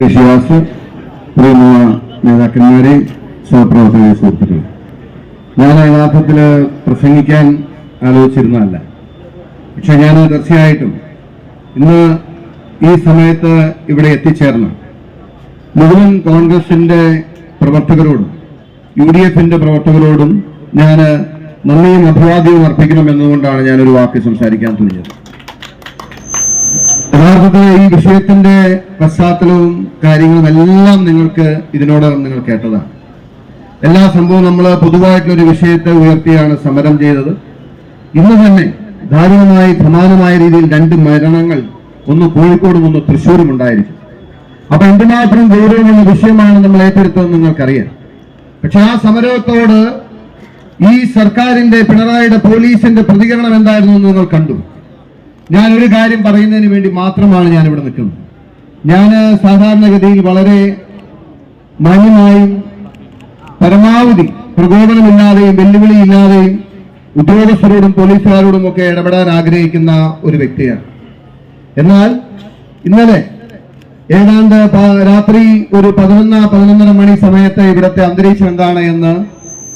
ഷിയാസ് പ്രിയമുള്ള നേതാക്കന്മാരെ സഹപ്രവർത്തകരെ സുഹൃത്തുക്കളെ. ഞാൻ യഥാർത്ഥത്തിൽ പ്രസംഗിക്കാൻ ആലോചിച്ചിരുന്നതല്ല. പക്ഷെ ഞാൻ തീർച്ചയായിട്ടും ഇന്ന് ഈ സമയത്ത് ഇവിടെ എത്തിച്ചേർന്ന മുഴുവൻ കോൺഗ്രസിന്റെ പ്രവർത്തകരോടും യു ഡി എഫിന്റെ പ്രവർത്തകരോടും ഞാൻ നന്ദിയും അഭിവാദ്യവും അർപ്പിക്കണം എന്നതുകൊണ്ടാണ് ഞാനൊരു വാക്ക് സംസാരിക്കാൻ തുനിഞ്ഞത് യഥാർത്ഥത്തിൽ ഈ വിഷയത്തിന്റെ പശ്ചാത്തലവും കാര്യങ്ങളും എല്ലാം നിങ്ങൾക്ക് ഇതിനോടകം നിങ്ങൾ കേട്ടതാണ്. എല്ലാ സംഭവവും നമ്മൾ പൊതുവായിട്ടുള്ള ഒരു വിഷയത്തെ ഉയർത്തിയാണ് സമരം ചെയ്തത്. ഇന്ന് തന്നെ ദാരുണമായി സമാനമായ രീതിയിൽ രണ്ട് മരണങ്ങൾ ഒന്ന് കോഴിക്കോടും ഒന്ന് തൃശ്ശൂരും ഉണ്ടായിരിക്കും. അപ്പൊ എന്തുമാത്രം ഗൗരവം എന്ന വിഷയമാണ് നമ്മൾ ഏറ്റെടുത്തതെന്ന് നിങ്ങൾക്കറിയാം. പക്ഷെ ആ സമരത്തോട് ഈ സർക്കാരിന്റെ പിണറായിയുടെ പോലീസിന്റെ പ്രതികരണം എന്തായിരുന്നു എന്ന് നിങ്ങൾ കണ്ടു. ഞാൻ ഒരു കാര്യം പറയുന്നതിന് വേണ്ടി മാത്രമാണ് ഞാൻ ഇവിടെ നിൽക്കുന്നത്. ഞാൻ സാധാരണഗതിയിൽ വളരെ മാന്യമായും പരമാവധി പ്രകോപനമില്ലാതെയും വെല്ലുവിളിയില്ലാതെയും ഉദ്യോഗസ്ഥരോടും പോലീസുകാരോടും ഒക്കെ ഇടപെടാൻ ആഗ്രഹിക്കുന്ന ഒരു വ്യക്തിയാണ്. എന്നാൽ ഇന്നലെ ഏതാണ്ട് രാത്രി ഒരു പതിനൊന്ന് പതിനൊന്നര മണി സമയത്ത് ഇവിടുത്തെ അന്തരീക്ഷം എന്താണ് എന്ന്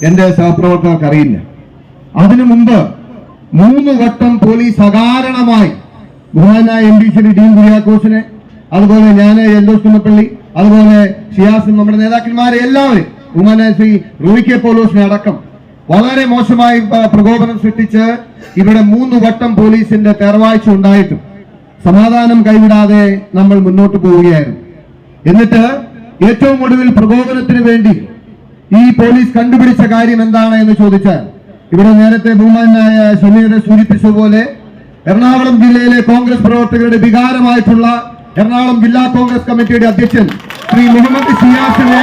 എന്റെ സഹപ്രവർത്തകർക്ക് അറിയില്ല അതിനു മുമ്പ് മൂന്ന് വട്ടം പോലീസ് അകാരണമായി ബഹുമാനായ എം പി ശ്രീ ഡീൻ കുര്യാക്കോസിനെ അതുപോലെ ഞാൻ എൽദോസ് കുന്നപ്പള്ളി അതുപോലെ ഷിയാസ് നമ്മുടെ നേതാക്കന്മാരെ എല്ലാവരും ബഹുമാനായ ശ്രീ റോയി കെ പോലോസിനെ അടക്കം വളരെ മോശമായി പ്രകോപനം സൃഷ്ടിച്ച് ഇവിടെ മൂന്ന് വട്ടം പോലീസിന്റെ തെറവാഴ്ച ഉണ്ടായിട്ടും സമാധാനം കൈവിടാതെ നമ്മൾ മുന്നോട്ട് പോവുകയായിരുന്നു. എന്നിട്ട് ഏറ്റവും ഒടുവിൽ പ്രകോപനത്തിന് വേണ്ടി ഈ പോലീസ് കണ്ടുപിടിച്ച കാര്യം എന്താണ് എന്ന് ചോദിച്ചാൽ ഇവിടെ നേരത്തെ ബഹുമാനായ ഷമീറെ സൂചിപ്പിച്ചതുപോലെ എറണാകുളം ജില്ലയിലെ കോൺഗ്രസ് പ്രവർത്തകരുടെ വികാരമായിട്ടുള്ള എറണാകുളം ജില്ലാ കോൺഗ്രസ് കമ്മിറ്റിയുടെ അധ്യക്ഷൻ ശ്രീ മുഹമ്മദ് സിയാസിനെ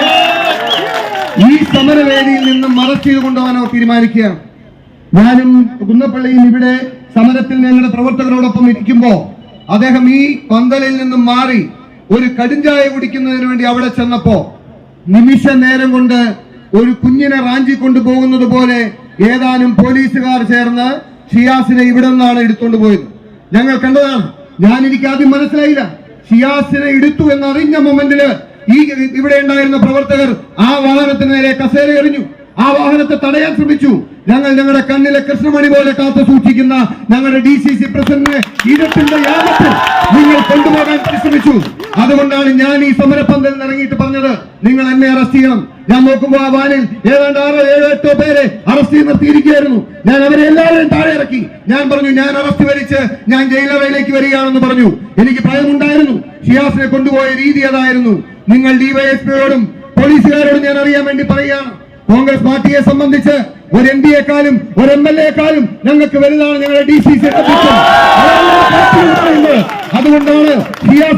ഈ സമരവേദിയിൽ നിന്നും മറച്ച് ചെയ്ത് അവർ തീരുമാനിക്കുകയാണ്. ഞാനും കുന്നപ്പള്ളിയും ഇവിടെ സമരത്തിൽ ഞങ്ങളുടെ പ്രവർത്തകരോടൊപ്പം ഇരിക്കുമ്പോൾ അദ്ദേഹം ഈ പന്തലിൽ നിന്നും മാറി ഒരു കടുഞ്ചായ കുടിക്കുന്നതിന് വേണ്ടി അവിടെ ചെന്നപ്പോ നിമിഷ നേരം കൊണ്ട് ഒരു കുഞ്ഞിനെ റാഞ്ചി കൊണ്ടുപോകുന്നത് പോലെ ഏതാനും പോലീസുകാർ ചേർന്ന് ഷിയാസിനെ ഇവിടെ നിന്നാണ് എടുത്തുകൊണ്ട് പോയത്. ഞങ്ങൾ കണ്ടതാണ്. ഞാൻ എനിക്ക് ആദ്യം മനസ്സിലായില്ല. ഷിയാസിനെ എടുത്തു എന്നറിഞ്ഞ മൊമെന്റിൽ ഈ ഇവിടെ ഉണ്ടായിരുന്ന പ്രവർത്തകർ ആ വാഹനത്തിന് നേരെ കസേര എറിഞ്ഞു. ആ വാഹനത്തെ തടയാൻ ശ്രമിച്ചു. ഞങ്ങൾ ഞങ്ങളുടെ കണ്ണിലെ കൃഷ്ണമണി പോലെ കാത്തു സൂക്ഷിക്കുന്ന ഞങ്ങളുടെ ഡി സി സി പ്രസിഡന്റിനെ നിങ്ങൾ കൊണ്ടുപോകാൻ പരിശ്രമിച്ചു. അതുകൊണ്ടാണ് ഞാൻ ഈ സമരപന്തലിൽ ഇറങ്ങിയിട്ട് പറഞ്ഞത്. നിങ്ങൾ എന്നെ അറസ്റ്റ് ചെയ്യണം. ഞാൻ നോക്കുമ്പോൾ ആ വാനിൽ ഏതാണ്ട് ആറോ ഏഴോ എട്ടോ പേരെ അറസ്റ്റ് ചെയ്ത് നിർത്തിയിരിക്കുകയായിരുന്നു. ഞാൻ അവരെ എല്ലാവരെയും താഴെ ഇറക്കി. ഞാൻ പറഞ്ഞു ഞാൻ അറസ്റ്റ് വരിച്ച് ഞാൻ ജയിലറയിലേക്ക് വരികയാണെന്ന് പറഞ്ഞു. എനിക്ക് ഭയമുണ്ടായിരുന്നു. ഷിയാസിനെ കൊണ്ടുപോയ രീതി അതായിരുന്നു. നിങ്ങൾ ഡിവൈഎസ്പിയോടും പോലീസുകാരോടും ഞാൻ അറിയാൻ വേണ്ടി പറയുകയാണ്. കോൺഗ്രസ് പാർട്ടിയെ സംബന്ധിച്ച് ഒരു എം പിയെക്കാളും ഒരു എം എൽ എക്കാളും ഞങ്ങൾക്ക് വലുതാണ് ഞങ്ങളുടെ ഡി സി സി അതുകൊണ്ടാണ്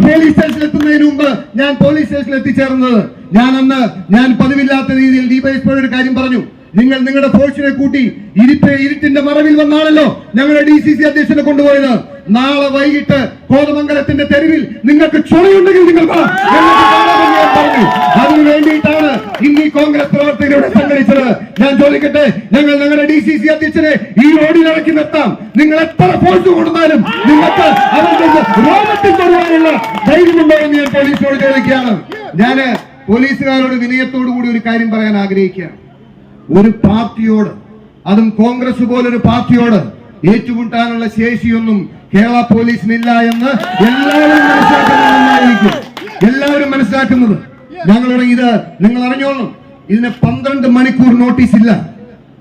പോലീസ് സ്റ്റേഷനിൽ എത്തുന്നതിന് മുമ്പ് ഞാൻ പോലീസ് സ്റ്റേഷനിൽ എത്തിച്ചേർന്നത്. ഞാൻ അന്ന് ഞാൻ പതിവില്ലാത്ത രീതിയിൽ ഡിവൈഎസ്പിയോട് ഒരു കാര്യം പറഞ്ഞു. നിങ്ങൾ നിങ്ങളുടെ ഫോഴ്സിനെ കൂട്ടി ഇരുട്ട് ഇരുട്ടിന്റെ മറവിൽ വന്നാണല്ലോ ഞങ്ങളുടെ ഡി സി സി അധ്യക്ഷനെ കൊണ്ടുപോയത്. നാളെ വൈകിട്ട് കോതമംഗലത്തിന്റെ തെരുവിൽ നിങ്ങൾക്ക് ചുണയുണ്ടെങ്കിൽ നിങ്ങൾ പറഞ്ഞു അതിനു വേണ്ടിയിട്ടാണ് ഇന്ന് ഈ കോൺഗ്രസ് പ്രവർത്തകരുടെ സംഘടിച്ചത് ഞാൻ ചോദിക്കട്ടെ? ഞങ്ങൾ ഞങ്ങളുടെ ഡി സി സി അധ്യക്ഷനെ ഈ റോഡിലിറക്കി നിർത്താം. നിങ്ങൾ എത്ര ഫോഴ്സ് കൊടുത്താലും നിങ്ങൾക്ക് അവരുടെ രോഗത്തിൽ തൊടുവാനുള്ള ധൈര്യമുണ്ടോ എന്ന് ഞാൻ പോലീസിനോട് ചോദിക്കുകയാണ്. ഞാൻ പോലീസുകാരോട് വിനയത്തോടു കൂടി ഒരു കാര്യം പറയാൻ ആഗ്രഹിക്കുകയാണ്. ഒരു പാർട്ടിയോട് അതും കോൺഗ്രസ് പോലൊരു പാർട്ടിയോട് ഏറ്റുമുട്ടാനുള്ള ശേഷിയൊന്നും കേരള പോലീസിനില്ല എന്ന് എല്ലാവരും മനസ്സിലാക്കുന്നത് എല്ലാവരും മനസ്സിലാക്കുന്നത്. ഞങ്ങളുടെ ഇത് നിങ്ങൾ അറിഞ്ഞോളും ഇതിന് പന്ത്രണ്ട് മണിക്കൂർ നോട്ടീസ് ഇല്ല.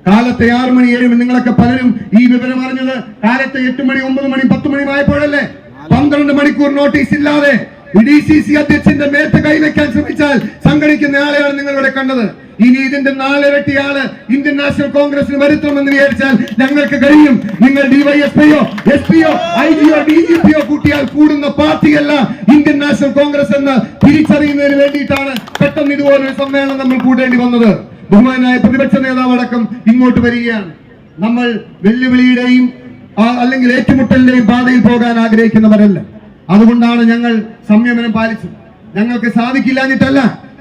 കാലത്തെ ആറ് മണി ഏഴ് മണി നിങ്ങളൊക്കെ പലരും ഈ വിവരം അറിഞ്ഞത് കാലത്തെ എട്ട് മണി ഒമ്പത് മണി പത്ത് മണി ആയപ്പോഴല്ലേ പന്ത്രണ്ട് മണിക്കൂർ നോട്ടീസ് ഇല്ലാതെ ഡി സി സി അധ്യക്ഷന്റെ മേത്ത് കൈവയ്ക്കാൻ ശ്രമിച്ചാൽ സംഘടിക്കുന്ന ആളെയാണ് നിങ്ങളിവിടെ കണ്ടത്. ഇനി ഇതിന്റെ നാലിരട്ടി ആൾ ഇന്ത്യൻ നാഷണൽ കോൺഗ്രസിന് വരുത്തണമെന്ന് വിചാരിച്ചാൽ ഞങ്ങൾക്ക് കഴിയും. നിങ്ങൾ ഡിവൈഎസ്പിയോ എസ് പിയോ ഐ ജിയോ ഡി ജി പിയോ കൂട്ടിയാൽ കൂടുന്ന പാർട്ടിയല്ല ഇന്ത്യൻ നാഷണൽ കോൺഗ്രസ് എന്ന് തിരിച്ചറിയുന്നതിന് വേണ്ടിയിട്ടാണ് പെട്ടെന്ന് ഇതുപോലൊരു സമ്മേളനം നമ്മൾ കൂടേണ്ടി വന്നത്. ബഹുമാനായ പ്രതിപക്ഷ നേതാവടക്കം ഇങ്ങോട്ട് വരികയാണ്. നമ്മൾ വെല്ലുവിളിയുടെയും അല്ലെങ്കിൽ ഏറ്റുമുട്ടലിന്റെയും പാതയിൽ പോകാൻ ആഗ്രഹിക്കുന്നവരല്ല. അതുകൊണ്ടാണ് ഞങ്ങൾ സംയമനം പാലിച്ചത്. ഞങ്ങൾക്ക് സാധിക്കില്ലാഞ്ഞിട്ടല്ല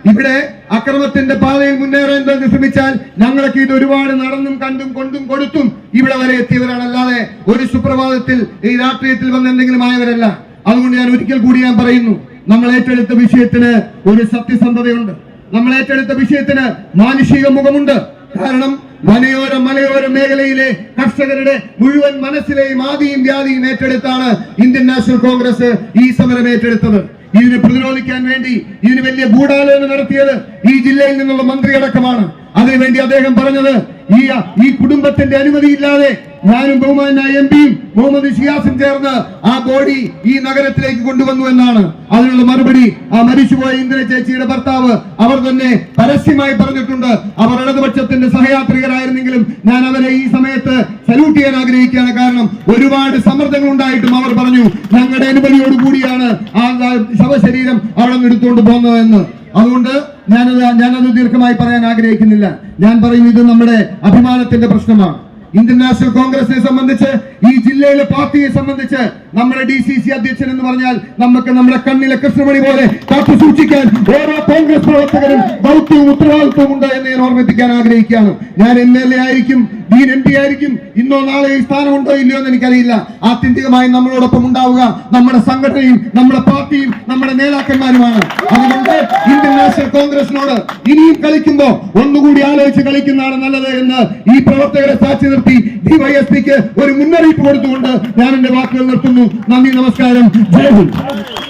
ഇവിടെ അക്രമത്തിന്റെ പാതയിൽ മുന്നേറാൻ ശ്രമിച്ചാൽ ഞങ്ങളൊക്കെ ഇത് ഒരുപാട് നടന്നും കണ്ടും കൊണ്ടും കൊടുത്തും ഇവിടെ വരെ എത്തിയവരാണ് അല്ലാതെ ഒരു സുപ്രഭാതത്തിൽ ഈ രാഷ്ട്രീയത്തിൽ വന്ന് എന്തെങ്കിലും ആയവരല്ല. അതുകൊണ്ട് ഞാൻ ഒരിക്കൽ കൂടി ഞാൻ പറയുന്നു നമ്മൾ ഏറ്റെടുത്ത വിഷയത്തിന് ഒരു സത്യസന്ധതയുണ്ട്. നമ്മൾ ഏറ്റെടുത്ത വിഷയത്തിന് മാനുഷിക മുഖമുണ്ട്. കാരണം വനയോര മലയോര മേഖലയിലെ കർഷകരുടെ മുഴുവൻ മനസ്സിലെയും ആദിയും വ്യാധിയും ഏറ്റെടുത്താണ് ഇന്ത്യൻ നാഷണൽ കോൺഗ്രസ് ഈ സമരം ഏറ്റെടുത്തത്. ഇതിനെ പ്രതിരോധിക്കാൻ വേണ്ടി ഇതിന് വലിയ ഗൂഢാലോചന നടത്തിയത് ഈ ജില്ലയിൽ നിന്നുള്ള മന്ത്രി മന്ത്രിയടക്കമാണ് അതിനുവേണ്ടി അദ്ദേഹം പറഞ്ഞത് ഈ ഈ കുടുംബത്തിന്റെ അനുമതിയില്ലാതെ ഞാനും ബഹുമാനായ എം പിയും മുഹമ്മദ് ഷിയാസും ചേർന്ന് ആ ബോഡി ഈ നഗരത്തിലേക്ക് കൊണ്ടുവന്നു എന്നാണ്. അതിനുള്ള മറുപടി ആ മരിച്ചുപോയ ഇന്ദിര ചേച്ചിയുടെ ഭർത്താവ് അവർ തന്നെ പരസ്യമായി പറഞ്ഞിട്ടുണ്ട്. അവർ ഇടതുപക്ഷത്തിന്റെ സഹയാത്രികരായിരുന്നെങ്കിലും ഞാൻ അവരെ ഈ സമയത്ത് സല്യൂട്ട് ചെയ്യാൻ ആഗ്രഹിക്കുകയാണ്. കാരണം ഒരുപാട് സമ്മർദ്ദങ്ങൾ ഉണ്ടായിട്ടും അവർ പറഞ്ഞു ഞങ്ങളുടെ അനുമതിയോട് കൂടിയാണ് ആ ആ ശവശരീരം അവിടെ നിന്ന് എടുത്തുകൊണ്ട് പോകുന്നതെന്ന് അതുകൊണ്ട് ഞാനത് ഞാനത് ദീർഘമായി പറയാൻ ആഗ്രഹിക്കുന്നില്ല. ഞാൻ പറയും ഇത് നമ്മുടെ അഭിമാനത്തിന്റെ പ്രശ്നമാണ്. ഇന്ത്യൻ നാഷണൽ കോൺഗ്രസിനെ സംബന്ധിച്ച് ഈ ജില്ലയിലെ പാർട്ടിയെ സംബന്ധിച്ച് നമ്മുടെ ഡി സി സി അധ്യക്ഷൻ എന്ന് പറഞ്ഞാൽ നമുക്ക് നമ്മുടെ കണ്ണിലെ കൃഷ്ണമണി പോലെ കാത്തു സൂക്ഷിക്കാൻ ഓരോ കോൺഗ്രസ് പ്രവർത്തകരും ദൗത്യവും ഉത്തരവാദിത്വവും ഉണ്ട് എന്ന് ഞാൻ ഓർമ്മിപ്പിക്കാൻ ആഗ്രഹിക്കുകയാണ്. ഞാൻ എം എൽ എ ആയിരിക്കും ഡീൻ എം പി ആയിരിക്കും. ഇന്നോ നാളെ ഈ സ്ഥാനമുണ്ടോ ഇല്ലയോ എന്ന് എനിക്കറിയില്ല. ആത്യന്തികമായി നമ്മളോടൊപ്പം ഉണ്ടാവുക നമ്മുടെ സംഘടനയും നമ്മുടെ പാർട്ടിയും നമ്മുടെ നേതാക്കന്മാരുമാണ്. അതുകൊണ്ട് ഇന്ത്യൻ നാഷണൽ കോൺഗ്രസിനോട് ഇനിയും കളിക്കുമ്പോ ഒന്നുകൂടി ആലോചിച്ച് കളിക്കുന്നതാണ് നല്ലത് എന്ന് ഈ പ്രവർത്തകരെ സാക്ഷി നിർത്തി ഡിവൈഎസ്പിക്ക് ഒരു മുന്നറിയിപ്പ് കൊടുത്തുകൊണ്ട് ഞാൻ എന്റെ വാക്കുകൾ നിർത്തുന്നു. നന്ദി നമസ്കാരം. ജയ് ഹിന്ദ്.